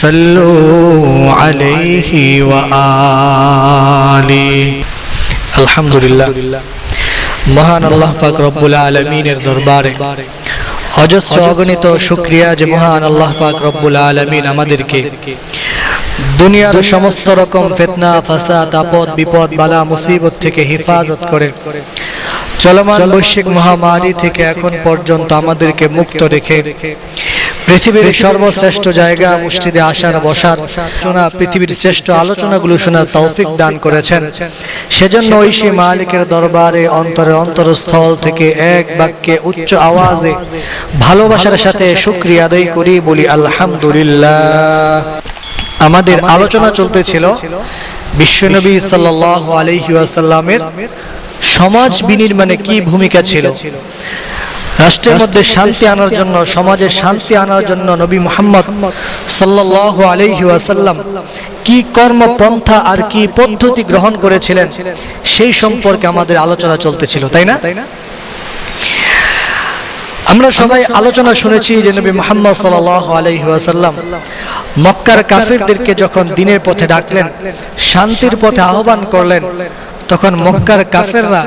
صلوا عليه وآله الحمد لله মহান আল্লাহ পাক রব্বুল আলমিনের দরবারে অজস্র অগণিত শুক্রিয়া যে মহান আল্লাহ পাক রব্বুল আলমিন আমাদেরকে দুনিয়ার সমস্ত রকম ফেতনা ফাসাদ আপদ বিপদ বালা মুসিবত থেকে হেফাজত করে চলমান বৈশ্বিক মহামারী থেকে এখন পর্যন্ত আমাদেরকে মুক্ত রেখে পৃথিবীর সর্বশ্রেষ্ঠ জায়গা মুষ্টিদে আসার বসার শোনা পৃথিবীর শ্রেষ্ঠ আলোচনাগুলো শোনার তৌফিক দান করেছেন। সেজন্য ঐশী মালিকের দরবারে অন্তরে অন্তরস্থল থেকে এক বাক্যে উচ্চ আওয়াজে ভালোবাসার সাথে শুক্রিয়া আদায় করি বলি আলহামদুলিল্লাহ। আমাদের আলোচনা চলতেছিল বিশ্বনবী সাল্লাহ আলহি আসাল্লামের সমাজ বিনির্মাণে কি ভূমিকা ছিল? রাষ্ট্রের মধ্যে শান্তি আনার জন্য সমাজে শান্তি আনার জন্য নবী মোহাম্মদ সাল্লাহ আলহি আসাল্লাম কি কর্মপন্থা আর কি পদ্ধতি গ্রহণ করেছিলেন? সেই সম্পর্কে আমাদের আলোচনা চলতেছিল তাই না? আমরা সবাই আলোচনা শুনেছি যে নবী মোহাম্মদ সাল্লাহ আলহিহাসাল্লাম মক্কার কাফিরদেরকে যখন দিনের পথে ডাকলেন শান্তির পথে আহ্বান করলেন তখন মক্কার কাফেররা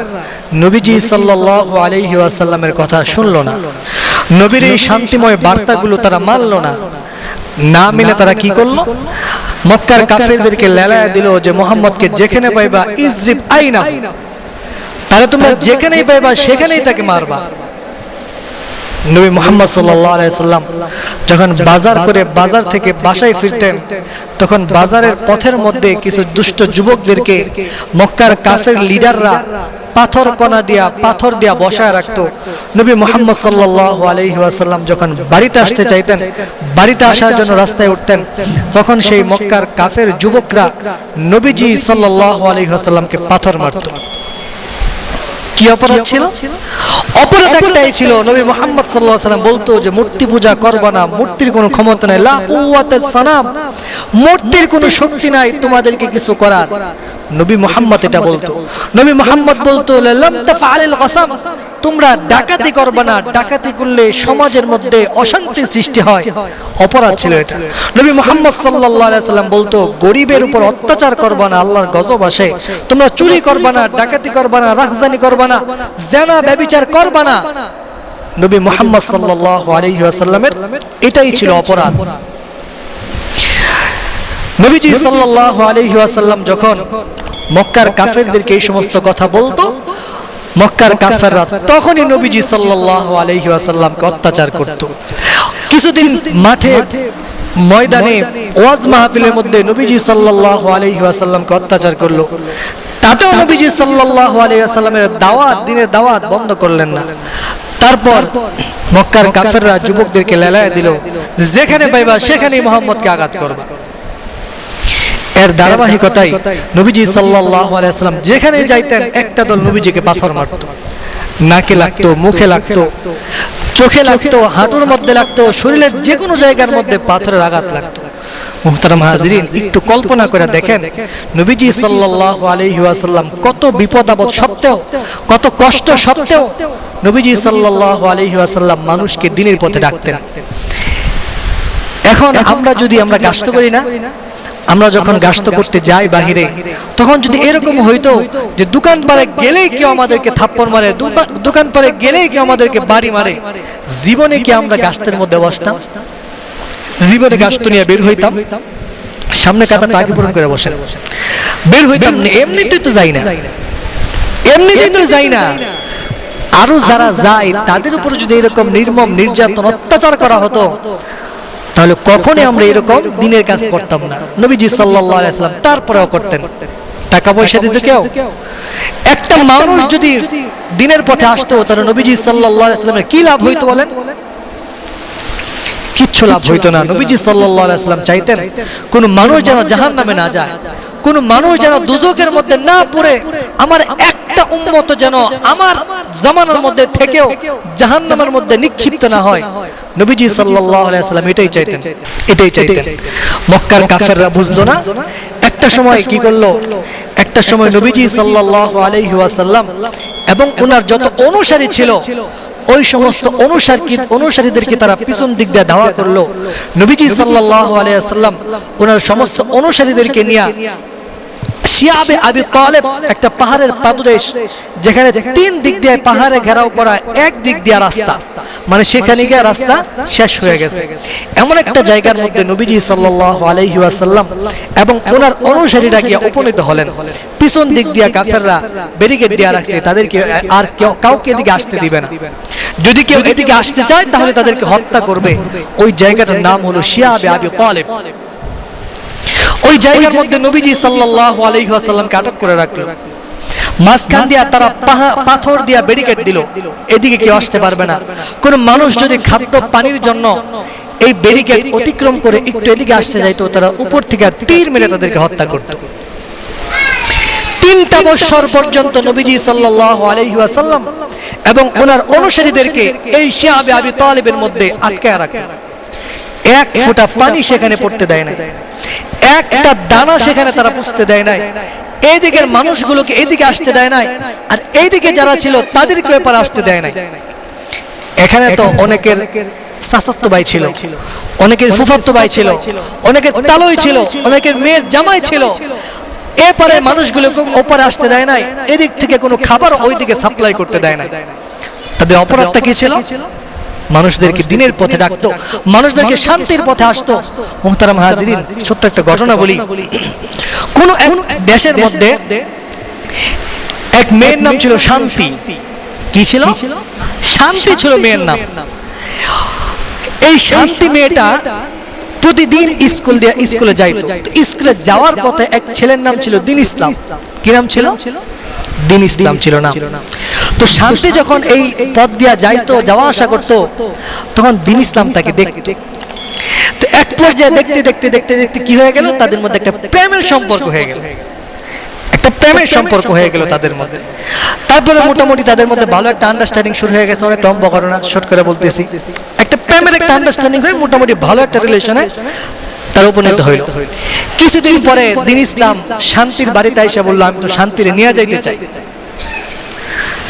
নবীজি সাল্লাহ আলহি আসাল্লামের কথা শুনল না। নবীর এই শান্তিময় বার্তাগুলো তারা মানল না। না। মিলে তারা কি করল? মক্কার কাফেরদেরকে লেলায় দিল যে মোহাম্মদকে যেখানে পাইবা ইজিপ আইনা তারা তোমরা যেখানেই পাইবা সেখানেই তাকে মারবা। নবী মোহাম্মদ সাল্লাম যখন বাজার করে বাজার থেকে বাসায় ফিরতেন, তখন বাজারের পথের মধ্যে কিছু দুষ্ট যুবকদেরকে মক্কার কাফের লিডাররা পাথর কণা দিয়া, পাথর দিয়া বসায় রাখতো। নবী মোহাম্মদ সাল্লাহ আলহিহাসাল্লাম যখন বাড়িতে আসতে চাইতেন, বাড়িতে আসার জন্য রাস্তায় উঠতেন, তখন সেই মক্কার কাফের যুবকরা নবীজি সাল্লাহ আলহিহাসাল্লামকে পাথর মারত। কি অপরাধ ছিল? অপরাধ একটাই ছিল নবী মোহাম্মদ সাল্লাহ সাল্লাম বলতো যে মূর্তি পূজা করবা না মূর্তির কোনো ক্ষমতা নাই। লা কুওয়াতা সানাম। মূর্তির কোনো শক্তি নাই তোমাদেরকে কিছু করার। নবী মোহাম্মদ এটা বলতো। নবী মোহাম্মদ বলতো কসাম তোমরা ডাকাতি করবে না ডাকাতি করলে সমাজের মধ্যে অশান্তি সৃষ্টি হয়। অপরাধ ছিল এটা। নবী মোহাম্মদ সাল্লাল্লাহু সাল্লাম বলতো গরিবের উপর অত্যাচার করবে না আল্লাহর গজব আসে। তোমরা চুরি করবে না ডাকাতি করবে না রাজধানী করবে না জানা ব্যভিচার করবে না। নবী মোহাম্মদ সাল্লাল্লাহু আলাইহি ওয়াসাল্লামের এটাই ছিল অপরাধ। নবীজি সাল্লাল্লাহু আলাইহি ওয়াসাল্লাম যখন মক্কার কাফেরদেরকে এই সমস্ত কথা বলতো মক্কার কাফেররা তখনই নবীজি সাল্লাল্লাহু আলাইহি ওয়াসাল্লামকে অত্যাচার করত। কিছুদিন মাঠে ময়দানে ওয়াজ মাহফিলের মধ্যে নবীজি সাল্লাল্লাহু আলাইহি ওয়াসাল্লামকে অত্যাচার করল। তাতেও নবীজি সাল্লাল্লাহু আলাইহি ওয়াসাল্লামের দাওয়াত দিনের দাওয়াত বন্ধ করলেন না। তারপর মক্কার কাফেররা যুবকদেরকে লেলায় দিল যেখানে পাইবা সেখানেই মোহাম্মদকে আঘাত করবা। এর ধারাবাহিকতাই নবীজি সাল্লাম যেখানে যাইতেন, একটা দল নবীজিকে পাথর মারত। নাকে লাগতো, মুখে লাগতো, চোখে লাগতো, হাঁটুর মধ্যে লাগতো, শরীরের যে কোনো জায়গার মধ্যে পাথরের আঘাত লাগতো। একটু কল্পনা করে দেখেন, নবীজি কত বিপদ আপদ সত্ত্বেও, কত কষ্ট সত্ত্বেও নবীজি মানুষকে দিনের পথে ডাকতেন। এখন আমরা যদি আমরা গাস্ত করি না আমরা যখন গাস্ত করতে যাই বাহিরে তখন যদি এরকম হইতো যে দোকান পারে গেলেই কেউ আমাদেরকে থাপ্পড় মারে দোকান পারে গেলেই কেউ আমাদেরকে বাড়ি মারে। জীবনে কি আমরা গাস্তের মধ্যে বসতাম? জীবনে গাস্ত নিয়ে বের হইতাম? সামনে কাতারটা আগে পূরণ করে বসেন বের হইতাম এমনিতেই তো যাই না। এমনিতেই তো যাই না। আরও যারা যায় তাদের উপর যদি এরকম নির্মম নির্যাতন অত্যাচার করা হতো তাহলে কখনই আমরা এরকম দিনের কাজ করতাম না। নবীজি সাল্লাম তারপরেও করতেন। টাকা পয়সা দিত কেউ? একটা মানুষ যদি দিনের পথে আসতো তাহলে নবীজি সাল্লামের কি লাভ হইতো বলেন? কিচ্ছু লাভ হইতো না। নবীজি সাল্লাহ আলাইহি সাল্লাম চাইতেন কোন মানুষ যেন জাহান নামে না যায়। কোন মানুষ যেন দুজকের মধ্যে না পড়ে আমার একটা উম্মত যেন আমার জামানার মধ্যে থেকেও জাহান্নামের মধ্যে নিক্ষিপ্ত না হয়। নবীজি সাল্লাল্লাহু সাল্লাম এটাই চাইতেন। এটাই চাইতেন। মক্কার কাফেররা বুঝলো না একটা সময় কি করল? একটা সময় নবীজি সাল্লাল্লাহু আলাইহি ওয়াসাল্লাম এবং ওনার যত অনুসারী ছিল ওই সমস্ত অনুসারী অনুসারীদেরকে তারা পিছন দিক দিয়ে ধাওয়া করল। নবীজি সাল্লাল্লাহু আলাইহি সাল্লাম ওনার সমস্ত অনুসারীদেরকে নিয়ে শিয়াবে আবি তালেব একটা পাহাড়ের পাদদেশ, যেখানে তিন দিক দিয়ে পাহাড়ে ঘেরাও করা এক দিক দিয়ে রাস্তা। মানে সেখানে গিয়ে রাস্তা শেষ হয়ে গেছে। এমন একটা জায়গার মধ্যে নবীজি সাল্লাল্লাহু আলাইহি ওয়াসাল্লাম এবং ওনার অনুসারীরা গিয়ে উপনীত হলেন। পিছন দিক দিয়ে কাফেররা ব্যারিকেড দিয়ে রাখছে, তাদেরকে আর কেউ কাউকে এদিকে আসতে দিবে না। যদি কেউ এদিকে আসতে চায় তাহলে তাদেরকে হত্যা করবে। ওই জায়গাটার নাম হলো শিয়াবে আবি তালেব। ওই জায়গার মধ্যে নবীজি সাল্লাল্লাহু আলাইহি ওয়াসাল্লামকে আটক করে রাখল। মাঝখান দিয়া তারা পাথর দিয়া ব্যারিকেড দিল। এদিকে কেউ আসতে পারবে না। কোন মানুষ যদি খাদ্য পানির জন্য এই ব্যারিকেড অতিক্রম করে একটু এদিকে আসতে যাইতো তারা উপর থেকে তীর মেরে তাদেরকে হত্যা করত। তিনটা বছর পর্যন্ত নবীজি সাল্লাল্লাহু আলাইহি ওয়াসাল্লাম এবং ওনার অনুসারীদেরকে এই শিয়াবে আবি তালেবের মধ্যে আটকে রাখে। এক ফোঁটা পানি সেখানে পড়তে দেয় না একটা দানা সেখানে তারা পুষতে দেয় নাই। এইদিকের মানুষগুলোকে এইদিকে আসতে দেয় নাই। আর এইদিকে যারা ছিল তাদেরকে এপারে আসতে দেয় নাই। এখানে তো অনেকের শাসাস্ত ভাই ছিল অনেকের ফুফাত্ত ভাই ছিল অনেকের তালই ছিল অনেকের মেয়ের জামাই ছিল। এপারে মানুষগুলোকে ওপারে আসতে দেয় নাই, এদিক থেকে কোনো খাবার ওইদিকে সাপ্লাই করতে দেয় নাই। তাদের অপরাধটা কি ছিল? মানুষদেরকে দিনের পথে ডাকতো, মানুষদেরকে শান্তির পথে আসতো। মোহতারাম হাজিরিন, ছোট্ট একটা ঘটনা বলি। কোন দেশের মধ্যে এক মেয়ের নাম ছিল শান্তি। কি ছিল? শান্তি ছিল মেয়ের নাম। এই শান্তি মেয়েটা প্রতিদিন স্কুল স্কুলে যাইতো। স্কুলে যাওয়ার পথে এক ছেলের নাম ছিল দিন ইসলাম। কি নাম ছিল? দিন ইসলাম ছিল না তো শান্তি যখন এই পথ দিয়া যাইতো, যাওয়া আসা করতো, তখন দিন ইসলাম তাকে দেখতো। তো এক পর্যায়ে দেখতে দেখতে দেখতে দেখতে কি হয়ে গেল? তাদের মধ্যে একটা প্রেমের সম্পর্ক হয়ে গেল। একটা প্রেমের সম্পর্ক হয়ে গেল তাদের মধ্যে। তারপরে মোটামুটি তাদের মধ্যে ভালো একটা আন্ডারস্ট্যান্ডিং শুরু হয়ে গেছে। অনেক লম্বা ঘটনা শর্ট করে বলতেছি। একটা প্রেমের একটা আন্ডারস্ট্যান্ডিং হয়ে মোটামুটি ভালো একটা রিলেশনে তার উপনীত হইল। কিছুদিন পরে দিন ইসলাম শান্তির বাড়িতে এসে বলল, আমি তো শান্তিরে নিয়ে যাইতে চাই।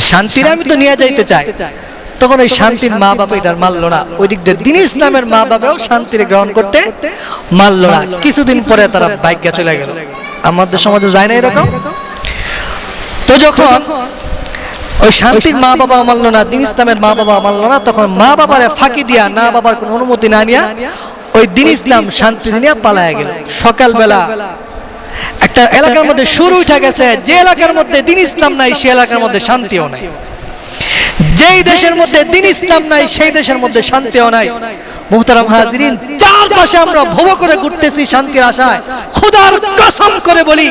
শান্তির আমি তো নিয়ে যাইতে চাই। তখন ওই শান্তির মা বাবা এটার মানলো না। ওই দিক দিয়ে দিন ইসলামের মা বাবাও শান্তির গ্রহণ করতে মানলো না। কিছুদিন পরে তারা বাইকে চলে গেল। আমাদের সমাজে যায় না এরকম? তো যখন ওই শান্তির মা বাবা মানলো না দিন ইসলামের মা বাবা মানলো না। তখন মা বাবারে ফাঁকি দিয়া না বাবার কোনো অনুমতি না নিয়া ওই দিন ইসলাম শান্তি নিয়ে পালায় গেল। সকালবেলা একটা এলাকার মধ্যে শুরু উঠে গেছে যে এলাকার মধ্যে দিন ইসলাম নাই সে এলাকার মধ্যে শান্তিও নাই। যেই দেশের মধ্যে দিন ইসলাম নাই সেই দেশের মধ্যে শান্তিও নাই। মোহতারাম হাজরিন চারপাশে আমরা ভব করে ঘুরতেছি শান্তির আশায়। খোদার কসম করে বলি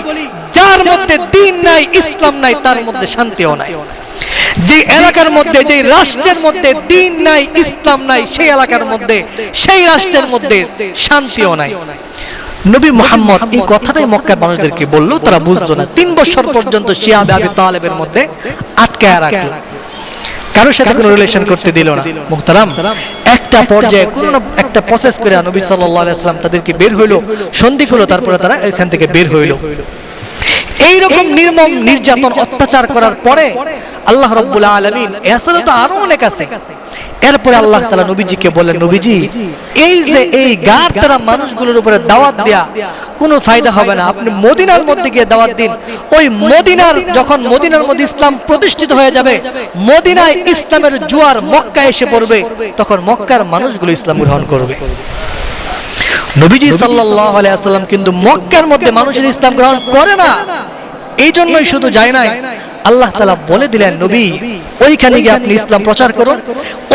যার মধ্যে দিন নাই ইসলাম নাই তার মধ্যে শান্তিও নাই। যে এলাকার মধ্যে, যে রাষ্ট্রের মধ্যে দিন নাই, ইসলাম নাই, সেই এলাকার মধ্যে, সেই রাষ্ট্রের মধ্যে শান্তিও নাই। নবী মোহাম্মদ এই কথাটাই মক্কার মানুষদেরকে বলল, তারা বুঝতো না। তিন বছর পর্যন্ত শিয়াবে আবি তালেবের মধ্যে আটকায় রাখল। কারোর সাথে কোনো রিলেশন করতে দিল না। একটা পর্যায়ে কোনো একটা প্রসেস করে নবী আলাইহি তাদেরকে বের হইল সন্ধি হলো, তারপরে তারা এখান থেকে বের হইল। এইরকম নির্মম নির্যাতন অত্যাচার করার পরে আল্লাহ রব্বুল আলমিন এছাড়া তো আরও অনেক আছে। এরপরে আল্লাহ তালা নবীজিকে বললেন নবীজি এই যে এই গার তারা মানুষগুলোর উপরে দাওয়াত দেয়া কোনো ফায়দা হবে না। আপনি মদিনার মধ্যে গিয়ে দাওয়াত দিন। ওই মদিনার যখন মদিনার মধ্যে ইসলাম প্রতিষ্ঠিত হয়ে যাবে মদিনায় ইসলামের জোয়ার মক্কা এসে পড়বে তখন মক্কার মানুষগুলো ইসলাম গ্রহণ করবে। নবীজি সাল্লাল্লাহু আলাইহি ওয়াসাল্লাম কিন্তু মক্কার মধ্যে মানুষের ইসলাম গ্রহণ করে না। এই জন্যই শুধু যায় নাই। আল্লাহ তালা বলে দিলেন নবী ওইখানে গিয়ে আপনি ইসলাম প্রচার করুন।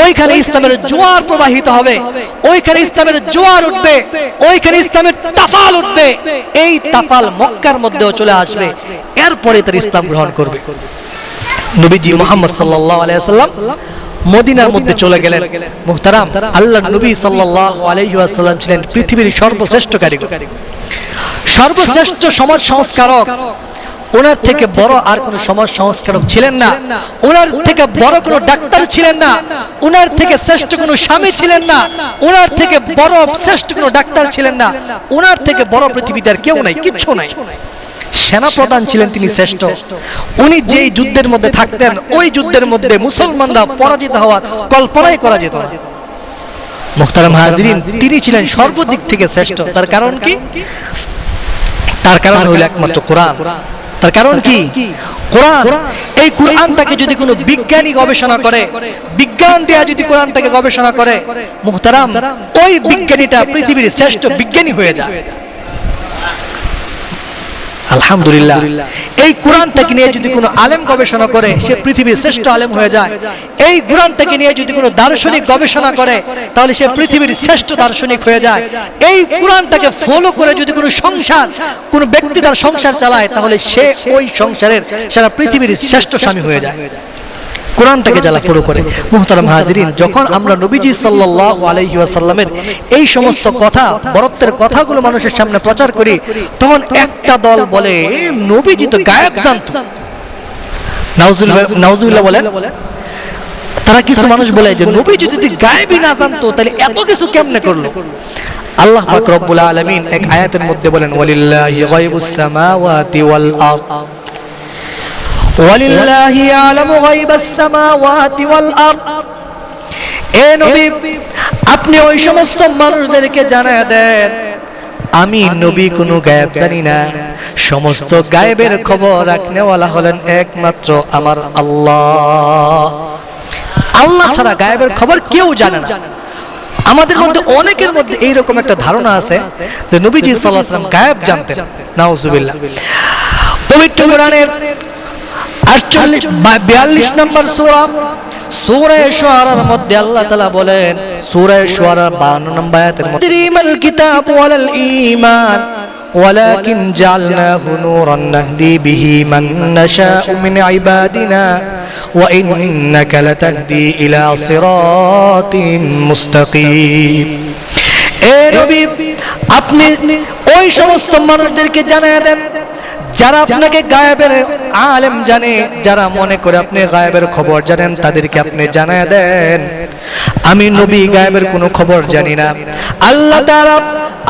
ওইখানে ইসলামের জোয়ার প্রবাহিত হবে। ওইখানে ইসলামের জোয়ার উঠবে। ওইখানে ইসলামের তাফাল উঠবে। এই তাফাল মক্কার মধ্যেও চলে আসবে। এরপরে তার ইসলাম গ্রহণ করবে। নবীজি মোহাম্মদ সাল্লাল্লাহু আলাইহি ওয়াসাল্লাম মদিনার মধ্যে চলে গেলেন। মুহতারাম আল্লাহ নবী সাল্লাল্লাহু আলাইহি ছিলেন পৃথিবীর সর্বশ্রেষ্ঠ কারিগর। সর্বশ্রেষ্ঠ সমাজ সংস্কারক। ওনার থেকে বড় আর কোন সমাজ সংস্কারক ছিলেন না। ওনার থেকে বড় কোনো ডাক্তার ছিলেন না। ওনার থেকে শ্রেষ্ঠ কোনো স্বামী ছিলেন না। ওনার থেকে বড় শ্রেষ্ঠ কোনো ডাক্তার ছিলেন না। ওনার থেকে বড় পৃথিবীতে আর কেউ নাই। কিচ্ছু নাই। সেনা প্রধান ছিলেন তিনি শ্রেষ্ঠ। উনি যেই যুদ্ধের মধ্যে থাকতেন, ওই যুদ্ধের মধ্যে মুসলমানরা পরাজিত হওয়ার কল্পনাই করা যেত না। মুখতারাম হাজরিন, তিনি ছিলেন সর্বদিক থেকে শ্রেষ্ঠ। তার কারণ কি? তার কারণ হইল একমাত্র কোরআন। তার কারণ কি? কোরআন, এই কোরআনটাকে যদি কোনো বিজ্ঞানী গবেষণা করে, বিজ্ঞান দেয়া যদি কোরআনটাকে গবেষণা করে মুহতারাম ওই বিজ্ঞানীটা পৃথিবীর শ্রেষ্ঠ বিজ্ঞানী হয়ে যায়। আলহামদুলিল্লাহ। এই কোরআনটাকে নিয়ে যদি কোনো আলেম গবেষণা করে সে পৃথিবীর শ্রেষ্ঠ আলেম হয়ে যায়। এই কোরআনটাকে নিয়ে যদি কোনো দার্শনিক গবেষণা করে তাহলে সে পৃথিবীর শ্রেষ্ঠ দার্শনিক হয়ে যায়। এই কোরআনটাকে ফলো করে যদি কোনো সংসার কোনো ব্যক্তি তার সংসার চালায় তাহলে সে ওই সংসারের সারা পৃথিবীর শ্রেষ্ঠ স্বামী হয়ে যায়। কোরআনটাকে জ্বালা ফলো করে মুহতারাম হাজরিন যখন আমরা নবীজি ওয়াসাল্লামের এই সমস্ত কথা বরত্বের কথাগুলো মানুষের সামনে প্রচার করি তখন একটা দল বলে "এ, নবীজি তো গায়েব জানত। নাউজুবিল্লাহ বলেন তারা কিছু মানুষ বলে যে নবীজি যদি গায়েবই না জানতো তাহলে এত কিছু কেমনে করল? আল্লাহ পাক রব্বুল আলামিন এক আয়াতের মধ্যে বলেন সামাওয়াতি ওয়াল আরদ। ওয়ালিল্লাহি ইয়ালামু গায়বাস সামাওয়াতি ওয়াল আরদ। এ আপনি ওই সমস্ত মানুষদেরকে জানা দেন আমি নবী কোনো গায়েব জানি না। সমস্ত গায়েবের খবর রাখনেওয়ালা হলেন একমাত্র আমার আল্লাহ। আল্লাহ ছাড়া গায়েবের খবর কেউ জানে না। আমাদের মধ্যে অনেকের মধ্যে এইরকম একটা ধারণা আছে যে নবীজি সাল্লাহ গায়েব জানতেন। নাউজুবিল্লাহ পবিত্র কোরআনের আটচল্লিশ বিয়াল্লিশ নম্বর সুরা সুরায় শুআরার মধ্যে আল্লাহ তাআলা বলেন সুরায় শুআরার 52 নম্বর আয়াতের মধ্যে তিরিমাল কিতাব ওয়ালাল ঈমান ولكن جعلناه نورا نهدي به من نشاء من عبادنا وإنك لتهدي إلى صراط مستقيم এ নবী আপনি ওই সমস্ত মানুষদেরকে জানিয়ে দেন যারা আপনাকে গায়েবের আলেম জানে, যারা মনে করে আপনি গায়েবের খবর জানেন, তাদেরকে আপনি জানায় দেন। আমি নবী, গায়েবের কোনো খবর জানি না। আল্লাহ তাআলা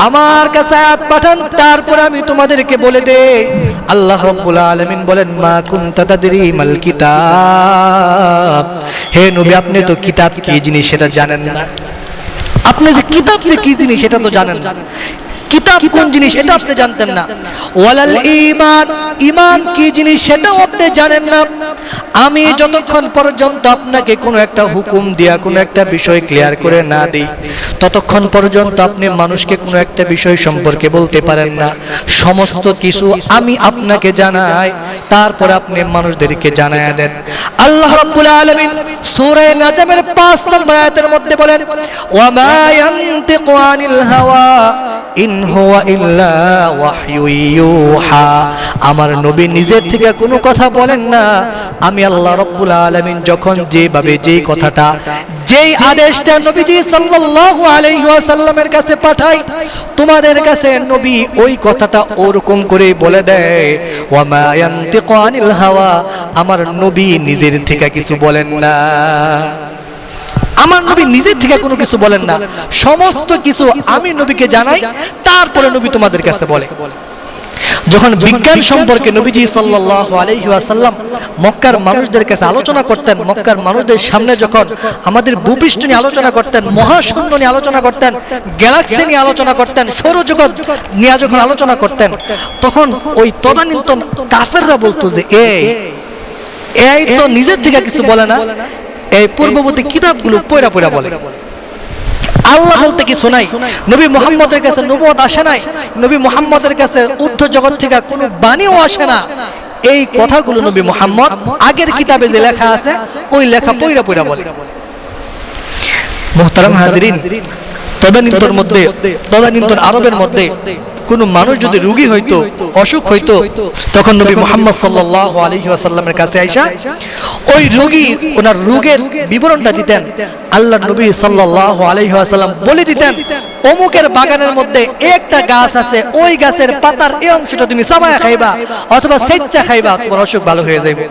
আমার কাছে আয়াত পাঠান, তারপর আমি তোমাদেরকে বলে দে আল্লাহ রাব্বুল আলামিন বলেন, মা কুনতা তাদরি মাল কিতাব? হে নবী, আপনি তো কিতাব কি জিনিস সেটা জানেন না। আপনি যে কিতাব যে কি জিনিস সেটা তো জানেন কিতাব কোন জিনিস এটা আপনি জানতেন না। ওয়ালাল ঈমান ঈমান কি জিনিস সেটাও আপনি জানেন না। আমি যতক্ষণ পর্যন্ত আপনাকে কোনো একটা হুকুম দিয়া কোনো একটা বিষয় ক্লিয়ার করে না দিই ততক্ষণ পর্যন্ত আপনি মানুষকে কোনো একটা বিষয় সম্পর্কে বলতে পারেন না। সমস্ত কিছু আমি আপনাকে জানাই তারপর আপনি মানুষদেরকে জানায় দেন। আল্লাহ রাব্বুল আলামিন সূরা নাজমের 5 নম্বর আয়াতের মধ্যে বলেন ওয়া মা ইয়ানতিকু আনিল হাওয়া ইন আমার নবী নিজের থেকে কোনো কথা বলেন না। আমি আল্লাহ রাব্বুল আলামিন যখন যেভাবে যেই কথাটা, যেই আদেশটা নবীজি সাল্লাল্লাহু আলাইহি কাছে পাঠাই তোমাদের কাছে নবী ওই কথাটা ওরকম করে বলে দেয় হাওয়া। আমার নবী নিজের থেকে কিছু বলেন না। আমার নবী নিজের থেকে কোনো কিছু বলেন না। সমস্ত কিছু আমি নবীকে জানাই তারপরে নবী তোমাদের কাছে বলে। যখন বিজ্ঞান সম্পর্কে নবীজি সাল্লাল্লাহু আলাইহি ওয়াসাল্লাম মক্কার মানুষদের কাছে আলোচনা করতেন মক্কার মানুষদের সামনে যখন আমাদের ভূপৃষ্ঠ নিয়ে আলোচনা করতেন মহাশূন্য নিয়ে আলোচনা করতেন গ্যালাক্সি নিয়ে আলোচনা করতেন সৌরজগৎ নিয়ে যখন আলোচনা করতেন তখন ওই তদানীন্তন কাফেররা বলতো যে এই এই তো নিজের থেকে কিছু বলে না এই পূর্ববর্তী কিতাবগুলো পয়রা পয়রা বলে। আল্লাহ বলতে কিছু নাই। নবী মোহাম্মদের কাছে নবদ আসে নাই। নবী মোহাম্মদের কাছে ঊর্ধ্ব জগৎ থেকে কোনো বাণীও আসে না। এই কথাগুলো নবী মোহাম্মদ আগের কিতাবে যে লেখা আছে ওই লেখা পয়রা পয়রা বলে। মোহতারাম হাজরিন। তদানীন্তর মধ্যে তদানীন্তর আরবের মধ্যে কোন মানুষ যদি রোগী হইতো অসুখ হইতো তখন নবী মুহাম্মদ সাল্লাল্লাহু আলাইহি ওয়াসাল্লামের কাছে আইসা ওই রোগী ওনার রোগের বিবরণটা দিতেন আল্লাহর নবী সাল্লাল্লাহু আলাইহি ওয়াসাল্লাম বলে দিতেন অমুকের বাগানের মধ্যে একটা গাছ আছে ওই গাছের পাতার এই অংশটা তুমি চাবায়া খাইবা অথবা সেচ্চা খাইবা তোমার অসুখ ভালো হয়ে যাবে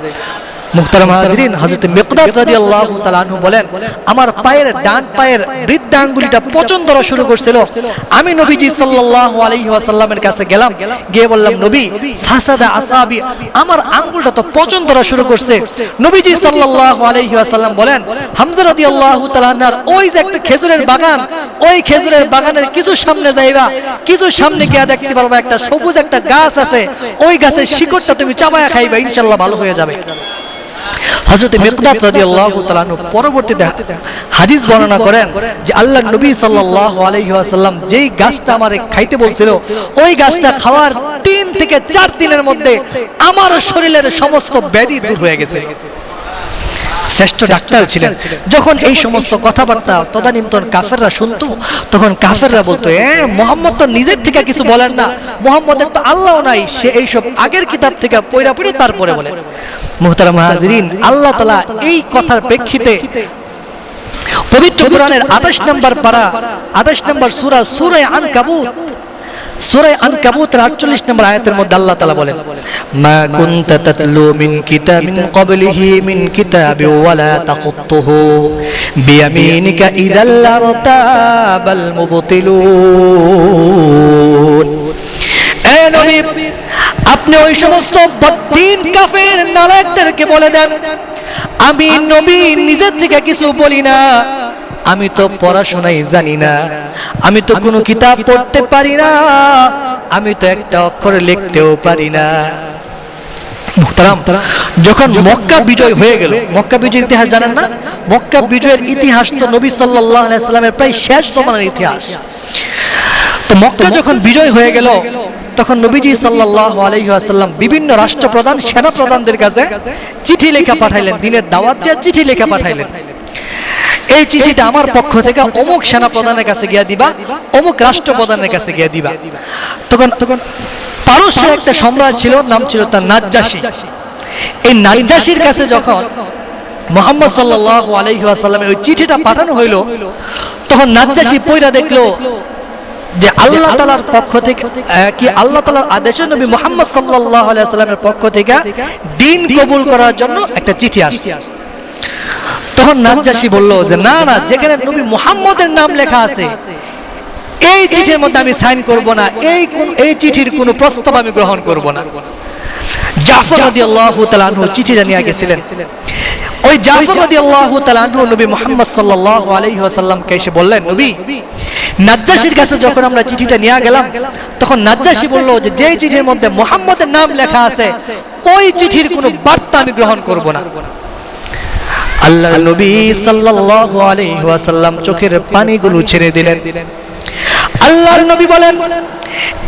হাজরিন মিকদাদ আনহু বলেন আমার পায়ের ডান পায়ের বৃদ্ধা আঙ্গুলিটা পচন ধরা শুরু করছিল। আমি নবীজি কাছে গেলাম গিয়ে বললাম নবী ফাসাদা আসাবি আমার আঙ্গুলটা তো পচন ধরা শুরু করছে। নবীজি বলেন হামজা ওই যে একটা খেজুরের বাগান ওই খেজুরের বাগানের কিছু সামনে যাইবা কিছু সামনে গিয়ে দেখতে পারবা একটা সবুজ একটা গাছ আছে ওই গাছের শিকড়টা তুমি চাবায়া খাইবা ইনশাআল্লাহ ভালো হয়ে যাবে। হযরত মিকদাদ রাদিয়াল্লাহু তাআলা আনহু পরবর্তীতে হাদিস বর্ণনা করেন যে আল্লাহ নবী সাল্লাল্লাহু আলাইহি ওয়াসাল্লাম যেই গাছটা আমারে খাইতে বলছিল ওই গাছটা খাওয়ার তিন থেকে চার দিনের মধ্যে আমার শরীরের সমস্ত ব্যাধি দূর হয়ে গেছে। শ্রেষ্ঠ ডাক্তার ছিলেন। যখন এই সমস্ত কথাবার্তা তদানীন্তন কাফেররা শুনতো তখন কাফেররা বলতো এ মোহাম্মদ তো নিজের থেকে কিছু বলেন না। মোহাম্মদের তো আল্লাহ নাই সে এইসব আগের কিতাব থেকে পয়রা পড়ে তারপরে বলে। মুহতারাম হাজরিন আল্লাহ তালা এই কথার প্রেক্ষিতে পবিত্র কোরআনের আঠাশ নম্বর পারা আঠাশ নম্বর সুরা সুরায় আন কাবুত সুরায় আন কাবুতের আটচল্লিশ নম্বর আয়াতের মধ্যে আল্লাহ তালা বলেন, মা কুনতা তাতলু মিন কিতাবিন ক্বাবলিহি মিন কিতাবি ওয়ালা তাকুতুহু বিয়ামিনিকা ইযাল লারতাবাল মুবতিলুন। এ নবী, আপনি ওই সমস্ত বদ্দিন কাফের নালায়েকদেরকে বলে দেন, আমি নবী নিজের থেকে কিছু বলি না। আমি তো পড়াশোনাই জানি না। আমি তো কোনো কিতাব পড়তে পারি না। আমি তো একটা অক্ষর লিখতেও পারি না। যখন মক্কা বিজয় হয়ে গেল মক্কা বিজয়ের ইতিহাস জানেন না? মক্কা বিজয়ের ইতিহাস তো নবী সাল্লাল্লাহু আলাইহি সাল্লামের প্রায় শেষ জমানার ইতিহাস। তো মক্কা যখন বিজয় হয়ে গেল তখন নবীজি সাল্লাল্লাহু আলাইহি ওয়াসাল্লাম বিভিন্ন রাষ্ট্রপ্রধান সেনা প্রধানদের কাছে চিঠি লেখা পাঠাইলেন দিনের দাওয়াত দিয়ে চিঠি লেখা পাঠাইলেন। এই চিঠিটা আমার পক্ষ থেকে অমুক সেনা প্রধানের কাছে গিয়া দিবা অমুক রাষ্ট্রপ্রধানের কাছে গিয়া দিবা। তখন তখন পারস্যের একটা সম্রাট ছিল নাম ছিল তার নাজ্জাসী। এই নাজ্জাসীর কাছে যখন মোহাম্মদ সাল্লাল্লাহু আলাইহি ওয়াসাল্লামের ওই চিঠিটা পাঠানো হইল তখন নাজ্জাসী পয়রা দেখল যে আল্লাহ তালার পক্ষ থেকে কি আল্লাহ তালার আদেশে নবী মোহাম্মদ সাল্লাল্লাহু আলাইহি সাল্লামের পক্ষ থেকে দিন কবুল করার জন্য একটা চিঠি আসছে। তখন নাজ্জাসী বলল যে না না যেখানে নবী মুহাম্মদের নাম লেখা আছে এই চিঠির মধ্যে আমি সাইন করব না এই এই চিঠির কোনো প্রস্তাব আমি গ্রহণ করব না। জাফর রাদিয়াল্লাহু তাআলা আনহু চিঠিটা নিয়ে গেছিলেন। ওই জাফর রাদিয়াল্লাহু তাআলা আনহু নবী মুহাম্মদ সাল্লাল্লাহু আলাইহি ওয়াসাল্লামকে এসে বললেন নবী নাজ্জাসীর কাছে যখন আমরা চিঠিটা নিয়ে গেলাম তখন নাজ্জাসী বলল যে যে চিঠির মধ্যে মুহাম্মদের নাম লেখা আছে ওই চিঠির কোনো বার্তা আমি গ্রহণ করব না। আল্লাহ নবী সাল্লাল্লাহু আলাইহি ওয়াসাল্লাম চোখের পানিগুলো ছেড়ে দিলেন। আল্লাহর নবী বলেন,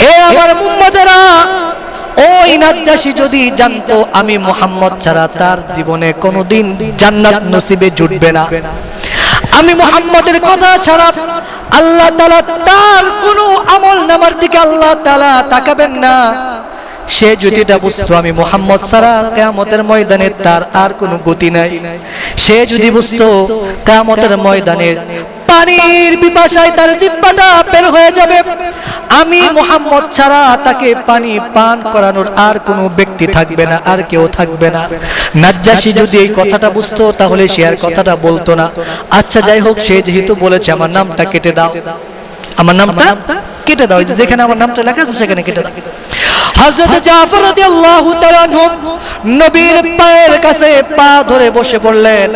এ আমার উম্মতেরা, ওই নাজ্জাসী যদি জানতো আমি মোহাম্মদ ছাড়া তার জীবনে কোনোদিন জান্নাত নসিবে জুটবে না। আমি মোহাম্মদের কথা ছাড়া আল্লাহ তাআলা তার কোনো আমল নামার দিকে আল্লাহ তাআলা তাকাবেন না। সে এটা বুঝতো আমি মোহাম্মদ সারা কেয়ামতের ময়দানে তার আর কোনো গতি নাই। সে যদি বুঝতো কেয়ামতের ময়দানে পানির পিপাসায় তার জিব্বাটা বের হয়ে যাবে, আমি মোহাম্মদ ছাড়া তাকে পানি পান করানোর আর কোনো ব্যক্তি থাকবে না, আর কেউ থাকবে না। নাজ্জাসী যদি এই কথাটা বুঝতো, তাহলে সে আর কথাটা বলতো না। আচ্ছা যাই হোক, সে যেহেতু বলেছে, আমার নামটা কেটে দাও। আমার নামটা? কেটে দাও যেখানে আমার নামটা লেখা আছে সেখানে কেটে দাও। হযরত জাফর রাদিয়াল্লাহু তাআলা নবীর পায়ের কাছে পা ধরে বসে পড়লেন।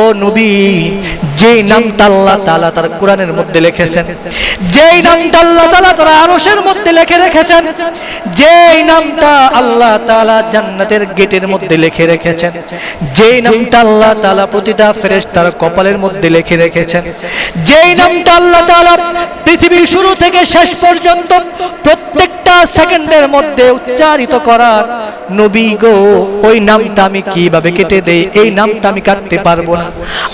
ও নবী, যেই নামটা আল্লাহ তাআলা তার কোরআনের মধ্যে লিখেছেন, যেই নামটা আল্লাহ তাআলা তার আরশের মধ্যে লিখে রেখেছেন, যেই নামটা আল্লাহ তাআলা জান্নাতের গেটের মধ্যে লিখে রেখেছেন, যেই নামটা আল্লাহ তাআলা প্রতিটা ফেরেশতার কপালের মধ্যে লিখে রেখেছেন, যেই নামটা আল্লাহ তাআলা পৃথিবীর শুরু থেকে শেষ পর্যন্ত প্রত্যেকটা সেকেন্ডের মধ্যে উচ্চারিত করার। নবী গো, ওই নামটা আমি কীভাবে কেটে দেই? এই নামটা আমি কাটতে পারব না।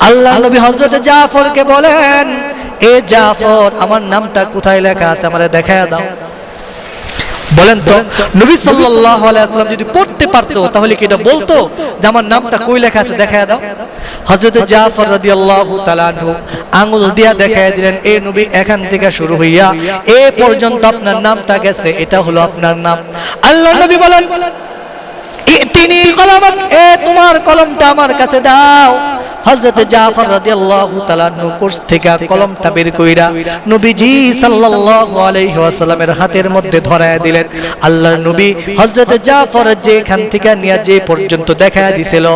আল্লাহ নবী হযরত জাফরকে বলেন, এ জাফর, আমার নামটা কোথায় লেখা আছে আমারে দেখায় দাও। বলেন তো নবী সাল্লাল্লাহু আলাইহি ওয়াসাল্লাম যদি পড়তে পারতো তাহলে কি এটা বলতো যে আমার নামটা কই লেখা আছে? দেখায় দাও। হযরত জাফর রাদিয়াল্লাহু তাআলা আনহু আঙ্গুল দিয়া দেখায় দিলেন এ নবী এখান থেকে শুরু হইয়া এ পর্যন্ত আপনার নামটা গেছে এটা হলো আপনার নাম। আল্লাহ নবী বলেন তিনি কলমক এ তোমার কলমটা আমার কাছে দাও। হযরত জাফর রাদিয়াল্লাহু তাআলা কোর্স থেকে কলমটা বের কইরা নবীজি সাল্লাল্লাহু আলাইহি ওয়াসাল্লামের হাতের মধ্যে ধরায় দিলেন। আল্লাহর নবী হযরত জাফর যেখান থেকে নিয়ে যে পর্যন্ত দেখায় দিছিল,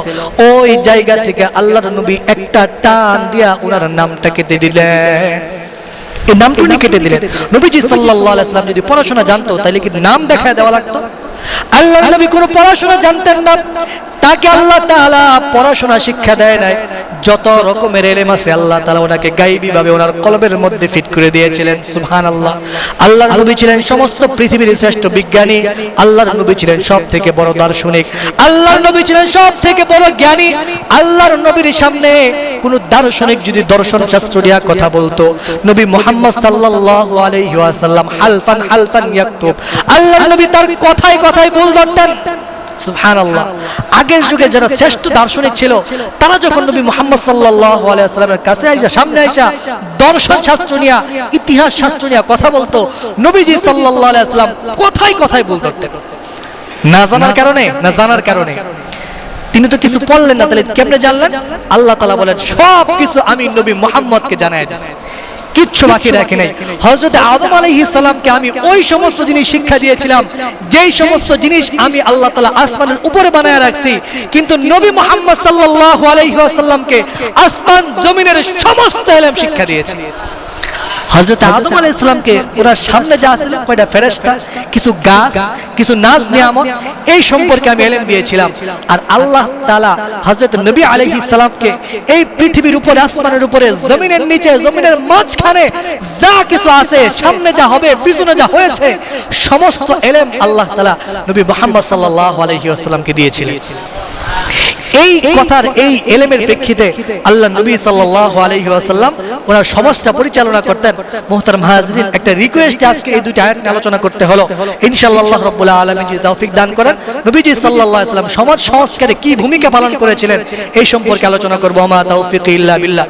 ওই জায়গা থেকে আল্লাহর নবী একটা টান দিয়া ওনার নামটা কেটে দিলেন। এই নামটুনি কেটে দিলেন। নবীজি সাল্লাল্লাহু আলাইহি ওয়াসাল্লাম যদি পড়াশোনা জানতো, তাহলে কি নাম দেখায় দেওয়া লাগতো? আল্লাহ নবী কোনো পড়াশোনা জানতেন না। তাকে আল্লাহ তাআলা পড়াশোনা শিক্ষা দেয় নাই। যত রকমের এলেম আছে, আল্লাহ তাআলা ওনাকে গাইবি ভাবে ওনার কলবের মধ্যে ফিট করে দিয়েছিলেন। সুবহানাল্লাহ। আল্লাহর নবী ছিলেন সমস্ত পৃথিবীর শ্রেষ্ঠ বিজ্ঞানী। আল্লাহর নবী ছিলেন সব থেকে বড় দার্শনিক। আল্লাহর নবী ছিলেন সব থেকে বড় জ্ঞানী। আল্লাহর নবীর সামনে কোন দার্শনিক যদি দর্শন শাস্ত্র নিয়ে কথা বলতো, নবী মুহাম্মদ সাল্লাল্লাহু আলাইহি হালফান হালফান আল্লাহর নবী তার কথাই কথাই বল ধরতেন সুবহানাল্লাহ। আগের যুগে যারা শ্রেষ্ঠ দার্শনিক ছিল তারা যখন নবী মুহাম্মদ সাল্লাল্লাহু আলাইহি ওয়াসাল্লামের কাছে আইসা সামনে আইসা দর্শন শাস্ত্র নিয়া ইতিহাস শাস্ত্র নিয়া কথা বলতো নবীজি সাল্লাল্লাহু আলাইহি ওয়াসাল্লাম কথাই কথাই না জানার কারণে? না জানার কারণে? তিনি তো কিছু পড়লেন না তাহলে কেমনে জানলেন? আল্লাহ তাআলা বলেন সব কিছু আমি নবী মুহাম্মদকে জানাই দিয়েছি কিচ্ছু বাকি রাখে নাই। হজরত আদম আলি ইসলামকে আমি ওই সমস্ত জিনিস শিক্ষা দিয়েছিলাম যেই সমস্ত জিনিস আমি আল্লাহ তালা আসমানের উপরে বানায় রাখছি কিন্তু নবী মোহাম্মদ সাল্লাহ আলাইহি ওয়াসাল্লামকে আসমান জমিনের সমস্ত এলাম শিক্ষা দিয়েছি। হযরত আদম আলাইহিস সালামকে ওনার সামনে যা ছিল কয়টা ফেরেশতা কিছু গাছ কিছু নাজ নিয়ামত এই সম্পর্কে আমি ইলম দিয়েছিলাম। আর আল্লাহ তাআলা হযরত নবী আলাইহিস সালামকে এই পৃথিবীর উপরে আসমানের উপরে জমিনের নিচে জমিনের মাঝখানে যা কিছু আছে সামনে যা হবে পিছনে যা হয়েছে সমস্ত এলেম আল্লাহ তাআলা নবী মুহাম্মদ সাল্লাল্লাহু আলাইহি ওয়াসাল্লামকে দিয়েছিলেন। এই কথার এই এলেমের প্রেক্ষিতে আল্লাহ নবী সাল্লাল্লাহু আলাইহি ওয়াসাল্লাম ওনার সমাজটা পরিচালনা করতেন মোহতার মাহাজরিন একটা রিকোয়েস্ট আজকে এই দুইটা আয়াত আলোচনা করতে হলো। ইনশাআল্লাহ আল্লাহ রাব্বুল আলামিন যদি তৌফিক দান করেন নবীজি সাল্লাল্লাহু আলাইহি ওয়াসাল্লাম সমাজ সংস্কারে কি ভূমিকা পালন করেছিলেন এই সম্পর্কে আলোচনা করব। আমা তৌফিক ইল্লা বিল্লাহ।